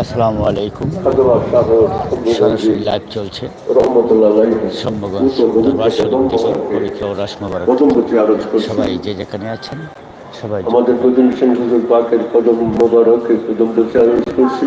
আসসালামু আলাইকুম। সরাসরি লাইভ চলছে। সম্ভগঞ্জ দরবার শরীফ থেকে রাস মোবারক। সবাই যে যেখানে আছেন সবাই আমাদের প্রতিদিন হুজুর পাকের কদম মোবারকে কদম বসে করছি।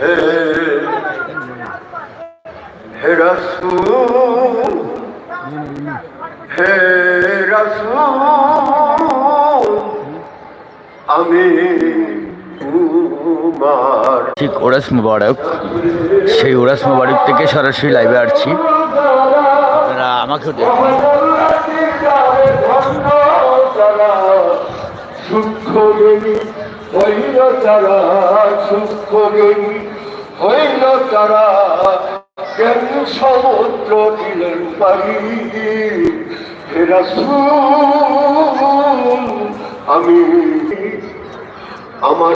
হে হে হে রাসূল, আমি ঠিক ওরাস মুবারক, সেই ওরাস মুবারক থেকে সরাসরি লাইভে আসছি। আপনারা আমাকেও দেখুন সূক্ষ্ম জ্ঞানী তারা কেন সমুদ্র দিলেন পারি হে আমি আমার